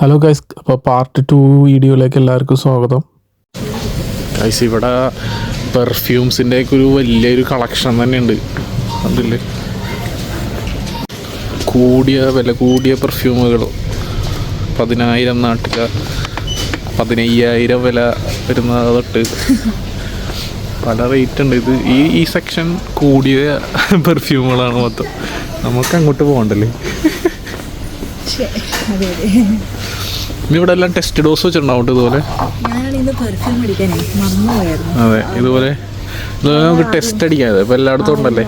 Hello guys അപ്പോൾ part two വീഡിയോയിലേക്ക് എല്ലാവർക്കും സ്വാഗതം. ഗൈസ് ഇവിടെ പെർഫ്യൂംസിന്റെ ഒക്കെ ഒരു വലിയൊരു കളക്ഷൻ തന്നെയുണ്ട്. അതില്ലേ കൂടിയ വില കൂടിയ പെർഫ്യൂമുകൾ പതിനായിരം നാട്ടില പതിനയ്യായിരം വില വരുന്ന തൊട്ട് പല റേറ്റ് ഉണ്ട്. ഇത് ഈ ഈ സെക്ഷൻ കൂടിയ പെർഫ്യൂമുകളാണ് മൊത്തം. നമുക്ക് അങ്ങോട്ട് പോകണ്ടല്ലേ? അതെ അതെ. ഇവിടെ എല്ലാം ടെസ്റ്റ് ഡോസ് വെച്ചിട്ടുണ്ടാവും ഇതുപോലെ. അതെ ഇതുപോലെ. നമുക്ക് ടെസ്റ്റ് അടിക്കാതെ ഇപ്പൊ എല്ലായിടത്തും ഉണ്ടല്ലേ?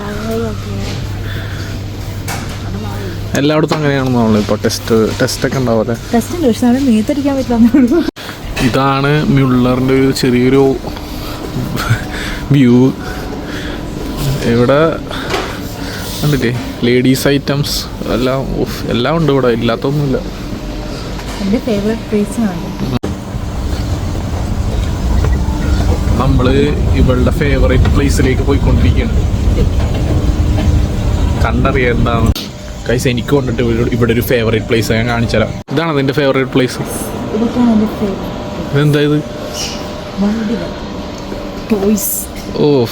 എല്ലായിടത്തും അങ്ങനെയാണെന്ന് തോന്നുന്നു ഇപ്പോൾ ടെസ്റ്റ് ടെസ്റ്റ് ഒക്കെ ഉണ്ടാവില്ലേ ഇതാണ് മ്യുള്ളറിന്റെ ഒരു ചെറിയൊരു വ്യൂ ഇവിടെ കണ്ടില്ലേ ലേഡീസ് ഐറ്റംസ് എല്ലാം എല്ലാം ഉണ്ട് ഇവിടെ ഇല്ലാത്തൊന്നുമില്ല. നമ്മൾ ഇവളുടെ ഫേവറേറ്റ് പ്ലേസിലേക്ക് പോയിക്കൊണ്ടിരിക്കുകയാണ്. കണ്ടറിയാം എന്താണ് കൈസ് എനിക്ക് കൊണ്ടിട്ട് ഇവിടെ- ഒരു ഫേവറേറ്റ് പ്ലേസ് ഞാൻ കാണിച്ചാലോ ഇതാണ് നിന്റെ ഫേവറേറ്റ് പ്ലേസ് ഇതെന്താ ഇത്? ഓ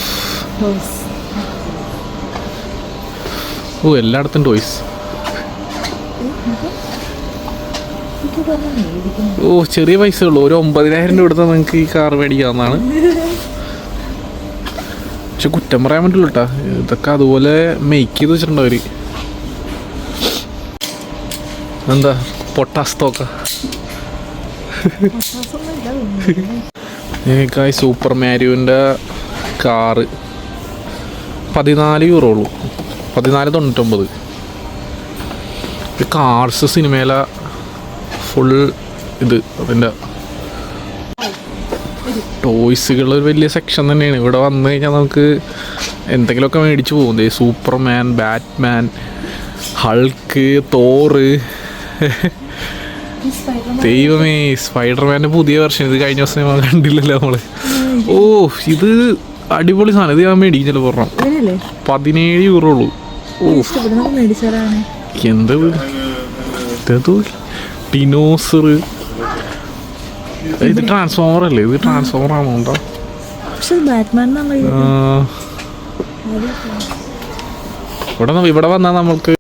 ഓ എല്ലായിടത്തും ടോയ്സ് ഓ ചെറിയ പൈസ ഉള്ളൂ. ഒരു ഒമ്പതിനായിരം രൂപ കൊടുത്താൽ നിങ്ങൾക്ക് ഈ കാർ മേടിക്കാവുന്നതാണ്. പക്ഷെ കുറ്റം പറയാൻ പറ്റില്ല കേട്ടാ ഇതൊക്കെ അതുപോലെ മേക്ക് ചെയ്ത് വെച്ചിട്ടുണ്ട് അവർ. എന്താ? പൊട്ടാസ്തോക്ക സൂപ്പർ മാരിയുവിന്റെ കാറ് പതിനാല് യൂറോ ഉള്ളൂ. പതിനാല് തൊണ്ണൂറ്റൊമ്പത്. ഈ കാർസ് സിനിമയിലെ ഫുൾ ഇത് അതിന്റെ ടോയ്സുകൾ ഒരു വലിയ സെക്ഷൻ തന്നെയാണ്. ഇവിടെ വന്നു കഴിഞ്ഞാൽ നമുക്ക് എന്തെങ്കിലുമൊക്കെ മേടിച്ചു പോകും. സൂപ്പർമാൻ ബാറ്റ്മാൻ ഹൾക്ക് തോറ് ദൈവമേ സ്പൈഡർമാന്റെ പുതിയ വെർഷൻ ഇത് കഴിഞ്ഞ ദിവസം നമ്മൾ കണ്ടില്ലല്ലോ നമ്മൾ. ഓ ഇത് അടിപൊളി സാധനം. ഇത് ഞാൻ മേടിക്കും ചിലപ്പോൾ പറഞ്ഞ പതിനേഴ് യൂറോ ഉള്ളൂ. ടിനോസർ ഇത് ട്രാൻസ്ഫോമർ അല്ലേ? ഇത് ട്രാൻസ്ഫോമർ ആണോ ഉണ്ടോ ഇവിടെ ഇവിടെ വന്നാൽ നമ്മൾക്ക്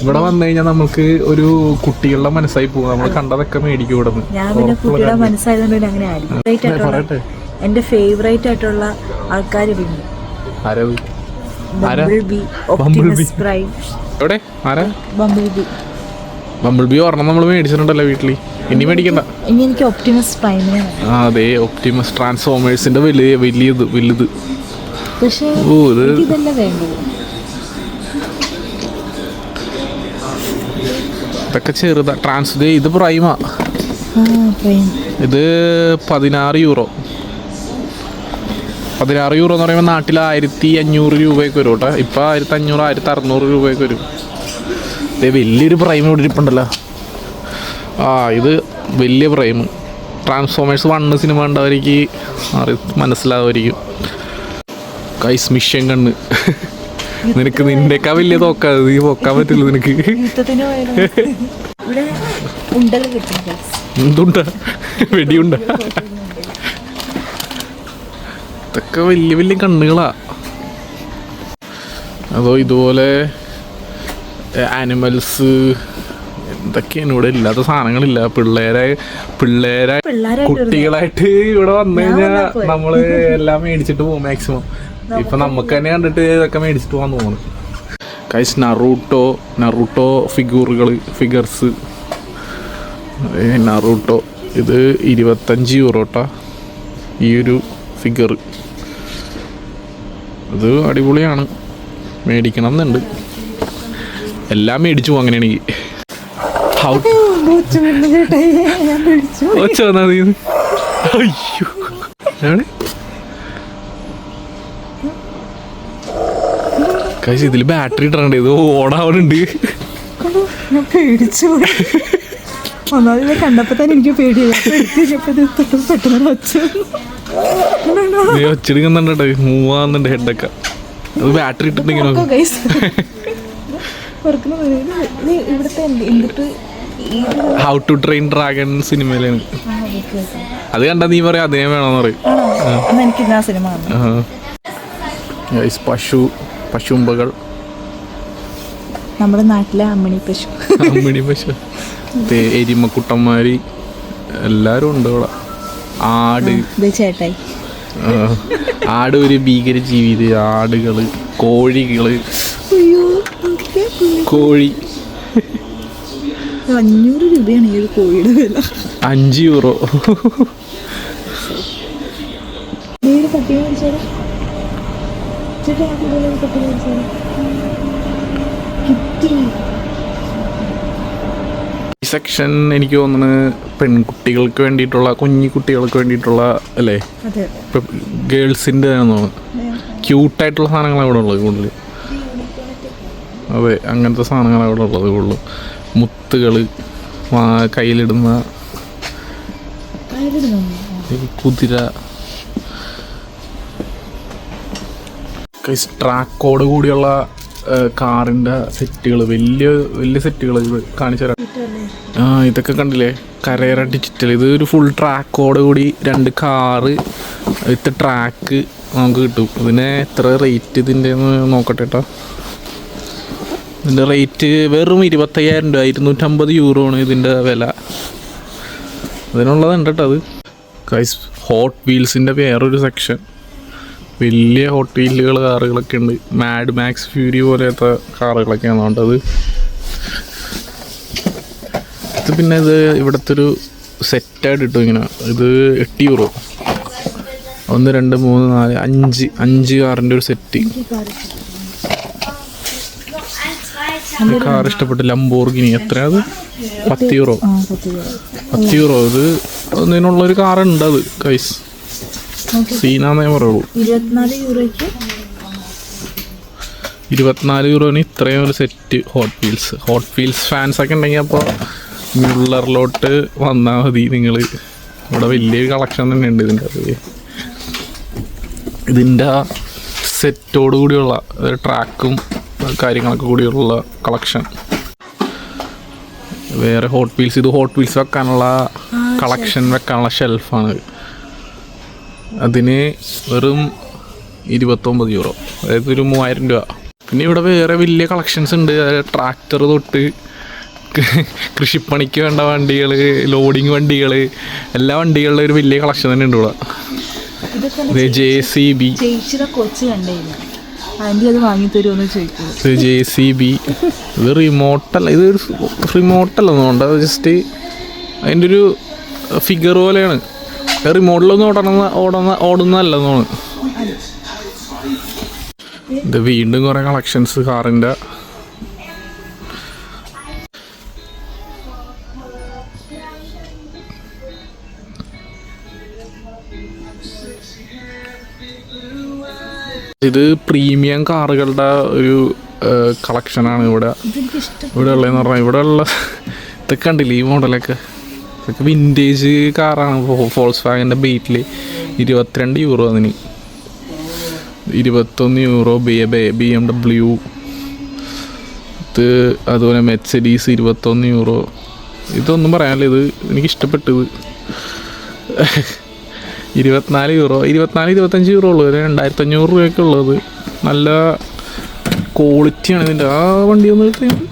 ഇവിടെ വന്നു കഴിഞ്ഞാൽ നമുക്ക് ഒരു കുട്ടികളുടെ മനസ്സായി പോകും. നമ്മൾ കണ്ടതൊക്കെ മേടിക്കും ഇവിടെ ആയിരിക്കും ഫേവറേറ്റ് ആയിട്ടുള്ള ആൾക്കാർ ആരാ? എവിടെ? ആരാ? ഒരെണ്ണം നമ്മൾ മേടിച്ചിട്ടുണ്ടല്ലോ വീട്ടിൽ ഇനി മേടിക്കണ്ട. ഇനി എനിക്ക് ഒപ്റ്റിമസ് പ്രൈമിനെ അതെ ഒപ്റ്റിമസ് ട്രാൻസ്ഫോമേഴ്സിന്റെ വലിയ വലിയത് വലുത്. പക്ഷേ ഓ ഇത് ഇതൊക്കെ ചെറുതാ. ട്രാൻസ് ഇത് പ്രൈമാ ഇത് പതിനാറ് യൂറോ. പതിനാറ് യൂറോ എന്ന് പറയുമ്പോൾ നാട്ടിൽ ആയിരത്തി അഞ്ഞൂറ് രൂപയൊക്കെ വരും കേട്ടോ. ഇപ്പം ആയിരത്തി അഞ്ഞൂറ് ആയിരത്തി അറുന്നൂറ് രൂപയൊക്കെ വരും. ഇത് വലിയൊരു പ്രൈം ഇവിടെ ഇരിപ്പുണ്ടല്ലോ. ആ ഇത് വലിയ പ്രൈം ട്രാൻസ്ഫോമേഴ്സ് വണ്ണ് സിനിമ കണ്ടവർക്ക് മനസ്സിലാവുമായിരിക്കും. കൈസ് മിഷ്യൻ കണ്ണ്. നിനക്ക് നിന്റെക്കാ വലിയ തോക്കാ. നീ പൊക്കാൻ പറ്റില്ല നിനക്ക്. വെടിയുണ്ട. ഇതൊക്കെ വലിയ വലിയ കണ്ണുകളാ. അതോ ഇതുപോലെ ആനിമൽസ് എന്തൊക്കെയാണ് ഇവിടെ ഇല്ലാത്ത സാധനങ്ങളില്ല. പിള്ളേരെ പിള്ളേരെ കുട്ടികളായിട്ട് ഇവിടെ വന്നു കഴിഞ്ഞാൽ നമ്മൾ എല്ലാം മേടിച്ചിട്ട് പോകും മാക്സിമം ഇപ്പൊ നമുക്ക് തന്നെ കണ്ടിട്ട് ഇതൊക്കെ മേടിച്ചിട്ട് പോകാൻ തോന്നുന്നു. കൈസ് നറൂട്ടോ നറൂട്ടോ ഫിഗൂറുകൾ ഫിഗർസ് നറൂട്ടോ ഇത് ഇരുപത്തഞ്ച് യൂറോട്ടാ ഈ ഒരു ഫിഗർ ഇത് അടിപൊളിയാണ്. മേടിക്കണം എന്നുണ്ട് എല്ലാം മേടിച്ചു അങ്ങനെയാണെങ്കിൽ. കഴിച്ച് ഇതിൽ ബാറ്ററി ഇടണ്ടേ ഇത് ഓണാവണുണ്ട് പേടിച്ചു കണ്ടപ്പോ തന്നെ എനിക്ക് പേടിയായി. പെട്ടെന്ന് ഒച്ച ഒച്ചെടുക്കുന്നുണ്ട് മൂവാന്നുണ്ട് ഹെഡൊക്കെ അത് ബാറ്ററി ഏത് ഹൗ ടു ട്രെയിൻ ഡ്രാഗൺ സിനിമയിലാണ്. അത് കണ്ടാ നീ പറയാ അതേ വേണമെന്ന് പറയും. പശു പശുമ്പകൾ. നമ്മുടെ നാട്ടിലെ അമ്മിണി പശു. അമ്മിണി പശു. എരിമക്കുട്ടന്മാര് എല്ലാരും ഉണ്ട് ഇവിടെ. ആട്. ചേട്ടായി. ആട് ഒരു ഭീകര ജീവി ഇത് ആടുകൾ കോഴികൾ. കോഴി. അഞ്ഞൂറ് രൂപയാണ് ഈ ഒരു കോഴിയുടെ വില. അഞ്ച് യൂറോ. നീ ഒരു പട്ടി മേടിച്ചാലോ ചേട്ടാ ആ കുട്ടികളെ ഒരു പട്ടി മേടിച്ചാലോ കിട്ടി ഈ സെക്ഷൻ എനിക്ക് തോന്നുന്നത് പെൺകുട്ടികൾക്ക് വേണ്ടിയിട്ടുള്ള കുഞ്ഞു കുട്ടികൾക്ക് വേണ്ടിയിട്ടുള്ള അല്ലേ? ഇപ്പം ഗേൾസിന്റെ തോന്നുന്നു. ക്യൂട്ടായിട്ടുള്ള സാധനങ്ങളാണ് ഇവിടെ ഉള്ളത് കൂടുതൽ. അതെ അങ്ങനത്തെ സാധനങ്ങളാണ് ഇവിടെ ഉള്ളത് കൂടുതൽ. മുത്തുകൾ കയ്യിലിടുന്ന കുതിര. ട്രാക്കോട് കൂടിയുള്ള കാറിന്റെ സെറ്റുകൾ വലിയ വലിയ സെറ്റുകൾ കാണിച്ചു തരാം. ആ ഇതൊക്കെ കണ്ടില്ലേ? കരേറ ഡിജിറ്റൽ ഇത് ഒരു ഫുൾ ട്രാക്കോട് കൂടി രണ്ട് കാറ് വിത്ത് ട്രാക്ക് നമുക്ക് കിട്ടും. ഇതിന് എത്ര റേറ്റ് ഇതിന്റെ നോക്കട്ടെ കേട്ടോ ഇതിന്റെ റേറ്റ് വെറും ഇരുപത്തയ്യായിരം രൂപ ഇരുന്നൂറ്റമ്പത് യൂറോ ആണ് ഇതിന്റെ വില. അതിനുള്ളതുണ്ട് കേട്ടോ അത്? കൈസ് ഹോട്ട് വീൽസിന്റെ വേറൊരു സെക്ഷൻ വലിയ ഹോട്ട് വീലുകൾ കാറുകളൊക്കെ ഉണ്ട്. മാഡ് മാക്സ് ഫ്യൂരി പോലത്തെ കാറുകളൊക്കെയാണ് വേണ്ടത് ഇത് പിന്നെ ഇത് ഇവിടുത്തെ ഒരു സെറ്റായിട്ട് കിട്ടും ഇങ്ങനെ. ഇത് എട്ട് യൂറോ ഒന്ന് രണ്ട് മൂന്ന് നാല് അഞ്ച്. അഞ്ച് കാറിന്റെ ഒരു സെറ്റ് കാർ ഇഷ്ടപ്പെട്ടു ലംബോർഗിനി എത്രയാത് പത്ത് യൂറോ പത്ത് യൂറോ ഇത് അതിനുള്ളൊരു കാറുണ്ട് അത് കൈസ് സീനാന്നേ പറയുള്ളൂ. ഇരുപത്തിനാല് യൂറോയ്ക്ക്? ഇരുപത്തിനാല് യൂറോന് ഇത്രയും ഒരു set Hot Wheels Hot Wheels fans ഒക്കെ ഉണ്ടെങ്കിൽ അപ്പോൾ മുള്ളറിലോട്ട് വന്നാൽ മതി നിങ്ങൾ ഇവിടെ വലിയൊരു കളക്ഷൻ തന്നെ ഉണ്ട് ഇതിന്റെ അത് ഇതിന്റെ സെറ്റോട് കൂടിയുള്ള ട്രാക്കും കാര്യങ്ങളൊക്കെ കൂടിയുള്ള കളക്ഷൻ വേറെ ഹോട്ട് വീൽസ് ഇത് ഹോട്ട് വീൽസ് വെക്കാനുള്ള കളക്ഷൻ വെക്കാനുള്ള ഷെൽഫാണ് അതിന് വെറും ഇരുപത്തൊമ്പത് യൂറോ അതായത് ഒരു മൂവായിരം രൂപ. പിന്നെ ഇവിടെ വേറെ വലിയ കളക്ഷൻസ് ഉണ്ട്. ട്രാക്ടർ തൊട്ട് കൃഷിപ്പണിക്ക് വേണ്ട വണ്ടികൾ ലോഡിങ് വണ്ടികൾ എല്ലാ വണ്ടികളുടെ ഒരു വലിയ കളക്ഷൻ തന്നെ ഉണ്ട് ഇവിടെ. ജെ സി ബി കൊച്ച് ആന്റി അത് വാങ്ങി തരുമെന്ന് ചോദിക്കുന്നു ഇത് ജെ സി ബി ഇത് റിമോട്ടല്ല ഇത് റിമോട്ടല്ല തോന്നുന്നുണ്ട് അത് ജസ്റ്റ് അതിന്റെ ഒരു ഫിഗർ പോലെയാണ്. റിമോട്ടിലൊന്നും ഓടണ ഓടുന്ന ഓടുന്നതല്ല തോന്നുന്നു ഇത് വീണ്ടും കുറേ കളക്ഷൻസ് കാറിന്റെ. ഇത് പ്രീമിയം കാറുകളുടെ ഒരു കളക്ഷനാണ് ഇവിടെ ഇവിടെ. ഉള്ളതെന്ന് പറഞ്ഞാൽ ഇവിടെ ഉള്ള ഇതൊക്കെ കണ്ടില്ലേ ഈ മോഡലൊക്കെ ഇതൊക്കെ വിന്റേജ് കാറാണ് ഫോൾസ് വാഗന്റെ ബീറ്റിൽ ഇരുപത്തിരണ്ട് യൂറോ അതിന്. ഇരുപത്തൊന്ന് euro B B M W ഇത് അതുപോലെ മെച്ചഡീസ് ഇരുപത്തൊന്ന് യൂറോ ഇതൊന്നും പറയാനില്ല ഇത് എനിക്ക് ഇഷ്ടപ്പെട്ടത് ഇരുപത്തിനാല് യൂറോ ഇരുപത്തിനാല് ഇരുപത്തഞ്ച് യൂറോ ഉള്ളൂ. ഒരു രണ്ടായിരത്തി അഞ്ഞൂറ് രൂപയൊക്കെ ഉള്ളത്. നല്ല ക്വാളിറ്റിയാണ് ഇതിന്റെ ആ വണ്ടി ഒന്ന് കിട്ടിയത്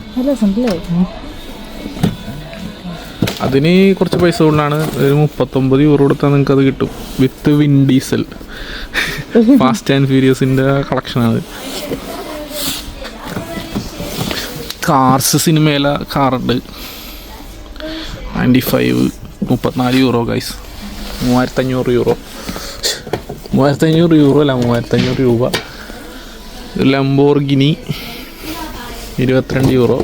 അതിന് കുറച്ച് പൈസ കൊണ്ടാണ് ഒരു മുപ്പത്തൊമ്പത് യൂറോ കൊടുത്താൽ നിങ്ങൾക്ക് അത് കിട്ടും with Vin Diesel Fast and ഫ്യൂരിയസിന്റെ കളക്ഷനാണ് കാർസ് സിനിമയിലെ കാറുണ്ട് നയന്റി ഫൈവ് മുപ്പത്തിനാല് യൂറോ ഗൈസ് മൂവായിരത്തഞ്ഞൂറ് യൂറോ മൂവായിരത്തഞ്ഞൂറ് യൂറോ അല്ല മൂവായിരത്തഞ്ഞൂറ് രൂപ. ലംബോർഗിനി ഇരുപത്തിരണ്ട് യൂറോ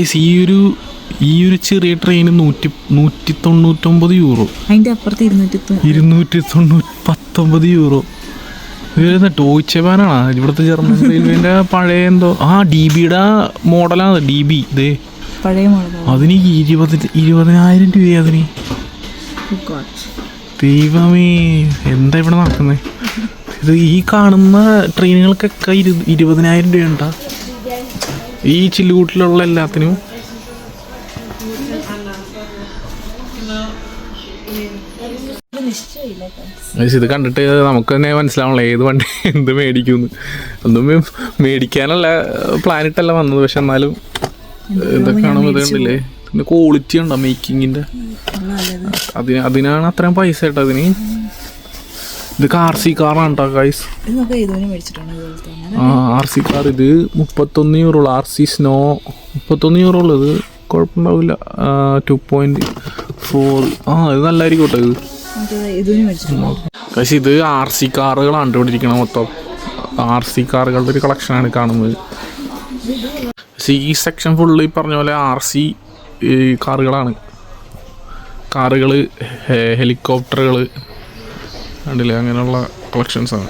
ഗൈസ് ഈ ഒരു ഈ ഒരു ചെറിയ ട്രെയിന് നൂറ്റി നൂറ്റി തൊണ്ണൂറ്റൊമ്പത് യൂറോ അതിന്റെ അപ്പുറത്ത് ഇരുന്നൂറ്റി തൊണ്ണൂറ്റി പത്തൊമ്പത് യൂറോ ഇത് ടോയ്ച്ചെ ബാനാണ് ഇവിടുത്തെ ജർമ്മൻ റെയിൽവേന്റെ പഴയ എന്തോ? ആ ഡി ബിയുടെ മോഡലാണ് ഡി ബി ഇതേ അതിന് ഇരുപത് ഇരുപതിനായിരം രൂപ അതിന്. ദൈവമേ എന്താ ഇവിടെ നടക്കുന്നത് ഇത് ഈ കാണുന്ന ട്രെയിനുകൾക്കൊക്കെ ഇരു ഇരുപതിനായിരം രൂപ ഉണ്ടാ ഈ ചില്ലുകൂട്ടിലുള്ള എല്ലാത്തിനും? ഇത് കണ്ടിട്ട് നമുക്ക് തന്നെ മനസ്സിലാവണല്ലോ ഏത് വണ്ടി എന്ത് മേടിക്കുമെന്ന് ഒന്നും മേടിക്കാനുള്ള പ്ലാൻ ഇട്ടല്ല വന്നത് പക്ഷെ എന്നാലും ഇതൊക്കെ കാണുമ്പോൾ ഇത് കണ്ടില്ലേ പിന്നെ ക്വാളിറ്റി ഉണ്ടോ മേക്കിങ്ങിന്റെ അതിന് അതിനാണ് അത്രയും പൈസ കേട്ടോ അതിന്. ഇത് കാർ സി കാറാണ് കേട്ടോ ഗൈസ് ആർ സി കാർ ഇത് മുപ്പത്തൊന്ന് യൂറോ ആർ സി സ്നോ മുപ്പത്തൊന്ന് യൂറോ ഉള്ളത് കുഴപ്പമുണ്ടാവില്ല. ടു പോയിന്റ് ഫോർ ആ ഇത് നല്ലായിരിക്കും കേട്ടോ ഇത്. പക്ഷെ ഇത് ആർ സി കാറുകളാണ് ഇവിടെ ഇരിക്കണ മൊത്തം. ആർ സി കാറുകളുടെ ഒരു കളക്ഷനാണ് കാണുന്നത്. പക്ഷേ ഈ സെക്ഷൻ ഫുള്ള് ഈ പറഞ്ഞ പോലെ ആർ സി കാറുകളാണ് കാറുകൾ ഹെലികോപ്റ്ററുകൾ കണ്ടില്ലേ? അങ്ങനെയുള്ള കളക്ഷൻസാണ്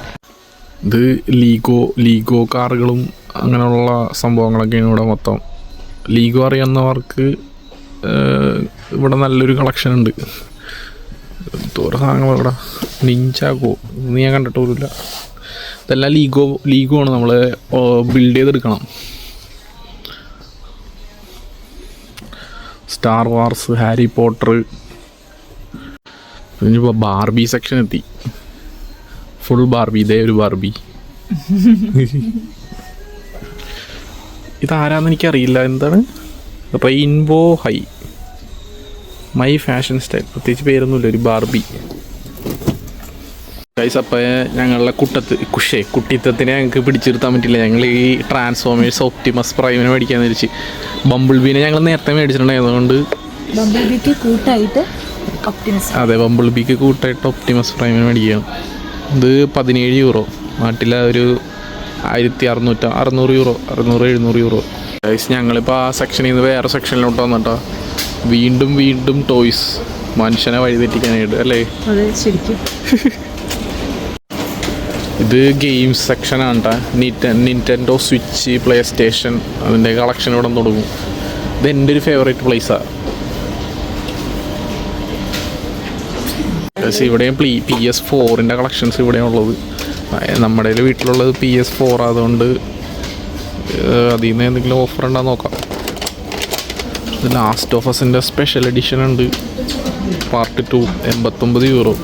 ഇത് ലീഗോ ലീഗോ കാറുകളും അങ്ങനെയുള്ള സംഭവങ്ങളൊക്കെയാണ് ഇവിടെ മൊത്തം. ലീഗോ അറിയാവുന്നവർക്ക് ഇവിടെ നല്ലൊരു കളക്ഷൻ ഉണ്ട്. ഓരോ സാധനങ്ങൾ ഇവിടെ. നിഞ്ചാക്കോ. ഞാൻ കണ്ടിട്ട് പോലുമില്ല. ഇതെല്ലാം ലീഗോ ലീഗോ ആണ് നമ്മൾ ബിൽഡ് ചെയ്തെടുക്കണം. Star Wars Harry Potter. Barbie section എത്തി. ഫുൾ ബാർബി ഇതേ ഒരു ബാർബി ഇതാരാന്ന് എനിക്കറിയില്ല. എന്താണ്? Rainbow High my fashion style പ്രത്യേകിച്ച് പേരൊന്നുമില്ല ഒരു ബാർബി ഗൈസ് അപ്പോൾ ഞങ്ങളുടെ കുട്ടത്ത് കുഷേ കുട്ടിത്തത്തിനെ ഞങ്ങൾക്ക് പിടിച്ചിരുത്താൻ പറ്റില്ല. ഞങ്ങൾ ഈ ട്രാൻസ്ഫോമേഴ്സ് ഒപ്റ്റിമസ് പ്രൈമിനെ മേടിക്കാന്ന് തിരിച്ച് ബമ്പിൾ ബീനെ ഞങ്ങൾ നേരത്തെ മേടിച്ചിട്ടുണ്ടായതുകൊണ്ട് ബംബിൾ ബിക്ക് കൂട്ടായിട്ട് അതെ ബമ്പിൾ ബീക്ക് കൂട്ടായിട്ട് ഒപ്റ്റിമസ് പ്രൈമിനെ മേടിക്കുകയാണ് ഇത് പതിനേഴ് യൂറോ. നാട്ടിലെ ഒരു ആയിരത്തി അറുന്നൂറ്റ അറുന്നൂറ് യൂറോ അറുന്നൂറ് എഴുന്നൂറ് യൂറോ. ഗൈസ് ഞങ്ങളിപ്പോൾ ആ സെക്ഷനിൽ നിന്ന് വേറെ സെക്ഷനിലോട്ട് വന്നിട്ടോ. വീണ്ടും വീണ്ടും ടോയ്സ് മനുഷ്യനെ വഴിതെറ്റിക്കാനായിട്ട് അല്ലേ? ഇത് ഗെയിംസ് സെക്ഷനാണ് കേട്ടോ നിറ്റ നിന്റൻഡോ സ്വിച്ച് പ്ലേ സ്റ്റേഷൻ അതിന്റെ കളക്ഷൻ ഇവിടെ തുടങ്ങും. ഇത് എന്റെ ഒരു ഫേവറേറ്റ് പ്ലേസാണ് പക്ഷേ ഇവിടെയും പ്ലീ പി എസ് ഫോറിന്റെ കളക്ഷൻസ് ഇവിടെയാണ് ഉള്ളത്. നമ്മുടെ വീട്ടിലുള്ളത് പി എസ് ഫോർ അതുകൊണ്ട് അതിൽ നിന്ന് എന്തെങ്കിലും ഓഫർ ഉണ്ടോ നോക്കാം. ഇത് ലാസ്റ്റ് ഓഫ് അസിന്റെ സ്പെഷ്യൽ എഡിഷൻ ഉണ്ട്. പാർട്ട് ടു എൺപത്തൊമ്പത് യൂറോ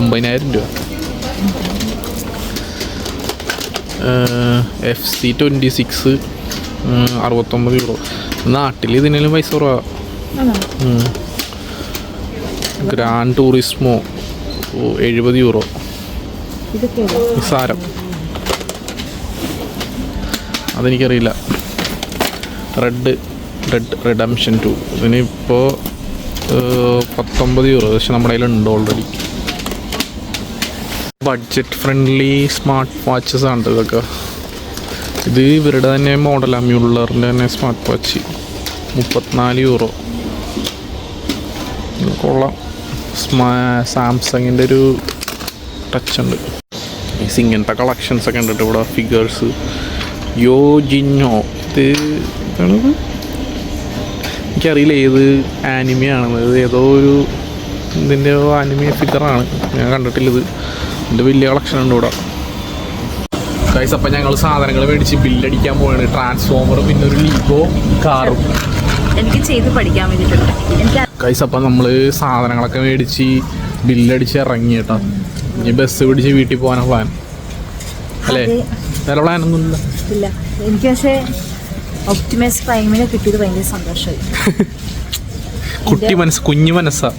ഒമ്പതിനായിരം രൂപ. എഫ് സി ട്വന്റി സിക്സ് അറുപത്തൊമ്പത് യൂറോ നാട്ടിൽ ഇതിനേലും പൈസ കുറവാ. ഗ്രാൻഡ് ടൂറിസ്മോ എഴുപത് യൂറോ നിസാരം അതെനിക്കറിയില്ല. റെഡ് റെഡ് റെഡംഷൻ ടു ഇതിനിപ്പോൾ പത്തൊമ്പത് യൂറോ പക്ഷെ നമ്മുടെ കയ്യിലുണ്ട് already budget friendly smart watches ആണ് ഇതൊക്കെ. ഇത് ഇവരുടെ തന്നെ മോഡലാണ് മ്യൂളറിന്റെ തന്നെ സ്മാർട്ട് വാച്ച് മുപ്പത്തിനാല് യൂറോ കൊള്ളാം. സ്മാ സാംസങ്ങിന്റെ ഒരു ടച്ച് ഉണ്ട്. മീൻസ് ഇങ്ങനത്തെ കളക്ഷൻസ് ഒക്കെ ഉണ്ട് ഇവിടെ ഫിഗേഴ്സ് യോ ജിന്നോ. ഇത് ഇതാണത് എനിക്കറിയില്ല ഏത് ആനിമയാണെന്ന് ഇത് ഏതോ ഒരു ഇതിന്റെ ആനിമയ ഫിഗറാണ് ഞാൻ കണ്ടിട്ടില്ല ഇത്. ഇതിന്റെ വലിയ കളക്ഷൻ ഉണ്ട് ഇവിടെ. ഗൈസ് അപ്പം ഞങ്ങൾ സാധനങ്ങൾ മേടിച്ച് ബില്ലടിക്കാൻ പോവാണ്. ട്രാൻസ്ഫോമറും പിന്നെ ഒരു ലീഗോ കാറും എനിക്ക് ചെയ്ത് പഠിക്കാൻ വേണ്ടിയിട്ടുണ്ട്. എനിക്ക് ഗൈസ് അപ്പം നമ്മൾ സാധനങ്ങളൊക്കെ മേടിച്ച് ബില്ലടിച്ച് ഇറങ്ങി കേട്ടോ. ഇനി ബസ് പിടിച്ച് വീട്ടിൽ പോകാനാണ് പ്ലാൻ അല്ലേ. വേറെ പ്ലാനൊന്നും ഇല്ല. എനിക്ക് പക്ഷേ ഒപ്റ്റിമൈസ് പ്രൈമിനെ കിട്ടിയത് ഭയങ്കര സന്തോഷമായി. കുട്ടി മനസ്സ് കുഞ്ഞു മനസ്സാ.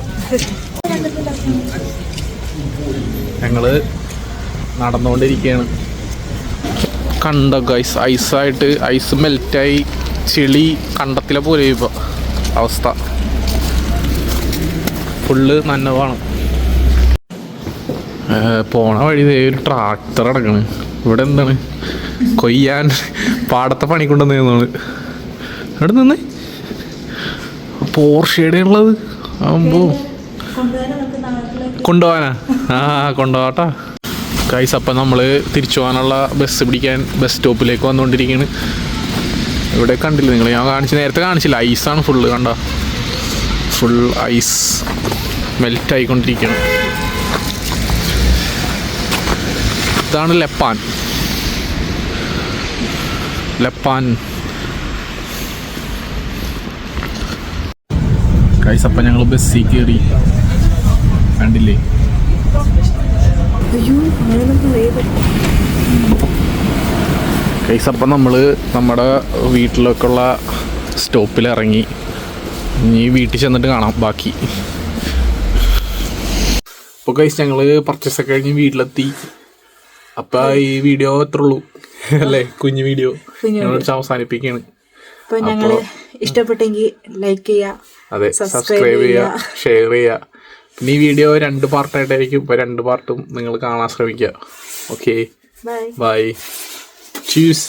ഞങ്ങൾ നടന്നുകൊണ്ടിരിക്കുകയാണ്. കണ്ടോ ഗൈസ് ഐസായിട്ട് ഐസ് മെൽറ്റായി ചെളി കണ്ടത്തിലെ പോലെ ഇപ്പോൾ അവസ്ഥ. ഫുള്ള് നന്നവാണ് പോണ വഴി ഒരു ട്രാക്ടർ അടക്കണ്. ഇവിടെ എന്താണ്? കൊയ്യാൻ പാടത്തെ പണി കൊണ്ടുവന്ന് നിന്നാണ് എവിടെ നിന്ന്? പോർഷയുടെ ഉള്ളത് ആകുമ്പോ കൊണ്ടുപോകാനാ? ആ കൊണ്ടുപോകട്ടാ. കൈസ് അപ്പം നമ്മൾ തിരിച്ചു പോകാനുള്ള ബസ് പിടിക്കാൻ ബസ് സ്റ്റോപ്പിലേക്ക് വന്നുകൊണ്ടിരിക്കുകയാണ് ഇവിടെ കണ്ടില്ല നിങ്ങൾ ഞാൻ കാണിച്ച് നേരത്തെ കാണിച്ചില്ല. ഐസാണ് ഫുള്ള് കണ്ട? ഫുൾ ഐസ് മെൽറ്റ് ആയിക്കൊണ്ടിരിക്കണം. ഇതാണ് ലപ്പാൻ. ലപ്പാൻ. അപ്പം ഞങ്ങൾ ബസ്സിൽ കയറി കണ്ടില്ലേ? കൈസപ്പം നമ്മൾ നമ്മുടെ വീട്ടിലേക്കുള്ള സ്റ്റോപ്പിൽ ഇറങ്ങി ഇനി വീട്ടിൽ ചെന്നിട്ട് കാണാം ബാക്കി. അപ്പോൾ കൈസ് ഞങ്ങൾ പർച്ചേസ് ഒക്കെ കഴിഞ്ഞ് വീട്ടിലെത്തി. അപ്പം ഈ വീഡിയോ എത്ര ഉള്ളൂ അല്ലേ? കുഞ്ഞു വീഡിയോ ഞങ്ങൾ അവസാനിപ്പിക്കുകയാണ്. അപ്പൊ ഞങ്ങൾ ഇഷ്ടപ്പെട്ടെങ്കിൽ ലൈക്ക് ചെയ്യുക അതെ സബ്സ്ക്രൈബ് ചെയ്യുക. ഷെയർ ചെയ്യുക. പിന്നെ ഈ വീഡിയോ രണ്ട് പാർട്ടായിട്ടായിരിക്കും ഇപ്പോൾ രണ്ട് പാർട്ടും നിങ്ങൾ കാണാൻ ശ്രമിക്കുക. Okay bye choose